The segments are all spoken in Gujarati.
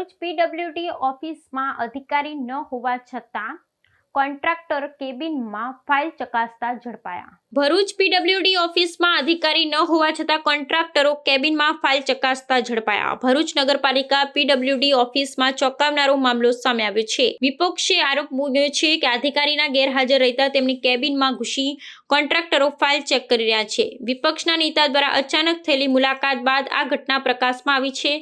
ભરૂચ પીડબ્લ્યુડી ઓફિસમાં અધિકારી ન હોવા છતાં કોન્ટ્રાક્ટર કેબિનમાં ફાઇલ ચકાસતા ઝડપાયા. ભરૂચ પીડબ્લ્યુડી ઓફિસમાં અધિકારી ન હોવા છતાં કોન્ટ્રાક્ટરો કેબિનમાં ફાઇલ ચકાસતા ઝડપાયા. ભરૂચ નગરપાલિકા પીડબ્લ્યુડી ઓફિસમાં ચોંકાવનારો મામલો સામે આવ્યો છે. વિપક્ષે આરોપ મૂક્યો છે કે અધિકારીના ગેરહાજર રહેતા તેમની કેબિનમાં ઘૂસી કોન્ટ્રાક્ટરો ફાઇલ ચેક કરી રહ્યા છે. વિપક્ષના નેતા દ્વારા અચાનક થયેલી મુલાકાત બાદ આ ઘટના પ્રકાશમાં આવી છે,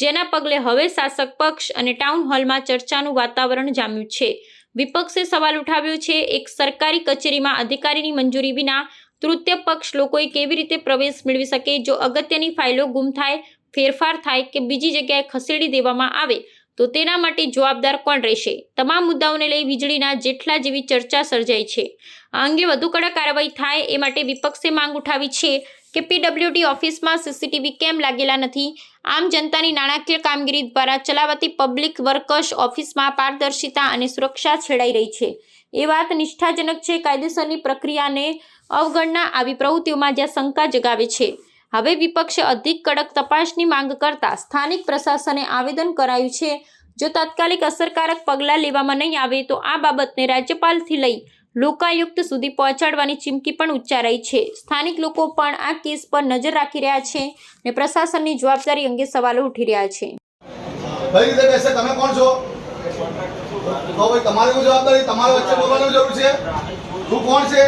જેના પગલે હવે શાસક પક્ષ અને ટાઉન હોલમાં ચર્ચાનું વાતાવરણ જામ્યું છે. વિપક્ષે સવાલ ઉઠાવ્યો છે, એક સરકારી કચેરીમાં અધિકારીની મંજૂરી વિના તૃતીય પક્ષ લોકોએ કેવી રીતે પ્રવેશ મેળવી શકે? જો અગત્યની ફાઇલો ગુમ થાય, ફેરફાર થાય કે બીજી જગ્યાએ ખસેડી દેવામાં આવે, તો તેના માટે જવાબદાર કોણ રહેશે? તમામ મુદ્દાઓને લઈ વીજળીના જેટલા જેવી ચર્ચા સર્જાઈ છે. આ અંગે વધુ કડક કાર્યવાહી થાય એ માટે વિપક્ષે માંગ ઉઠાવી છે. કે પીડબ્લ્યુડી ઓફિસમાં સીસીટીવી કેમ લાગેલા નથી? આમ જનતાની નાણાકીય કામગીરી દ્વારા ચલાવાતી પબ્લિક વર્કર્સ ઓફિસમાં પારદર્શિતા અને સુરક્ષા છેડાઈ રહી છે. એ વાત નિષ્ઠાજનક છે. કાયદેસરની પ્રક્રિયાને અવગણના આવી પ્રવૃત્તિઓમાં જ્યાં શંકા જગાવે છે. હવે વિપક્ષે અધિક કડક તપાસની માંગ કરતા સ્થાનિક પ્રશાસને આવેદન કરાયું છે. જો તાત્કાલિક અસરકારક પગલાં લેવામાં નહીં આવે તો આ બાબતને રાજ્યપાલથી લઈ લોકાયુક્ત સુધી પહોંચાડવાની ચીમકી પણ ઉચ્ચારાઈ છે. સ્થાનિક લોકો પણ આ કેસ પર નજર રાખી રહ્યા છે અને પ્રશાસનની જવાબદારી અંગે સવાલો ઉઠી રહ્યા છે. ભાઈ રીતે બેસે તમે કોણ છો? તો ભાઈ તમારી શું જવાબદારી તમારે વચ્ચે બોલવાની જરૂર છે. તું કોણ છે?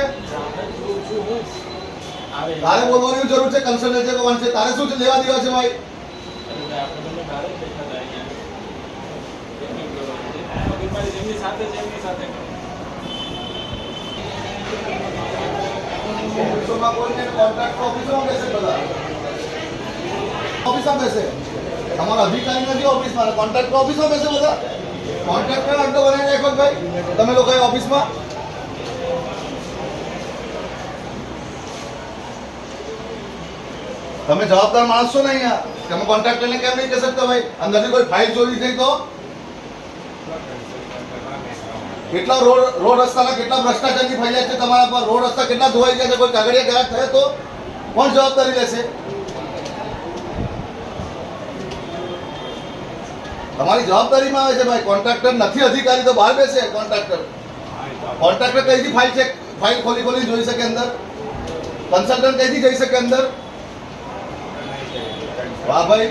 તારે બોલવાની જરૂર છે કન્સલ્ટન્ટ છે કોણ છે. તારે શું લેવા દેવા છે ભાઈ? ઓફિસોમાં કોઈ કોન્ટ્રાક્ટ બેસે બધા ઓફિસમાં બેસે તમારો ઓફિસમાં કોન્ટ્રાક્ટર ઓફિસમાં બેસે બધા કોન્ટ્રાક્ટર અડ્ડો બનાવી નાખો ભાઈ તમે લોકો ઓફિસમાં તમે જવાબદાર માણસ છો ને અહીંયા. તમે કોન્ટ્રાક્ટરને કેમ નહીં કહી શકતા ભાઈ? અંદરથી કોઈ ફાઇલ ચોરી થઈ તો? કેટલા રોડ રોડ રસ્તાના કેટલા ભ્રષ્ટાચારની ફરિયાદ છે તમારા પર? રોડ રસ્તા કેટલા ધોવાઈ ગયા છે? કોઈ કાગળિયા ગાયબ થયો તો કોણ જવાબદારી લેશે? તમારી જવાબદારીમાં આવે છે ભાઈ. કોન્ટ્રાક્ટર નથી અધિકારી તો બહાર બેસે કોન્ટ્રાક્ટર. કોન્ટ્રાક્ટર કઈથી ફાઇલ ચેક ફાઇલ ખોલી ખોલી જોઈ શકે અંદર? કન્સલ્ટન્ટ કઈથી જઈ શકે અંદર? વાહ ભાઈ.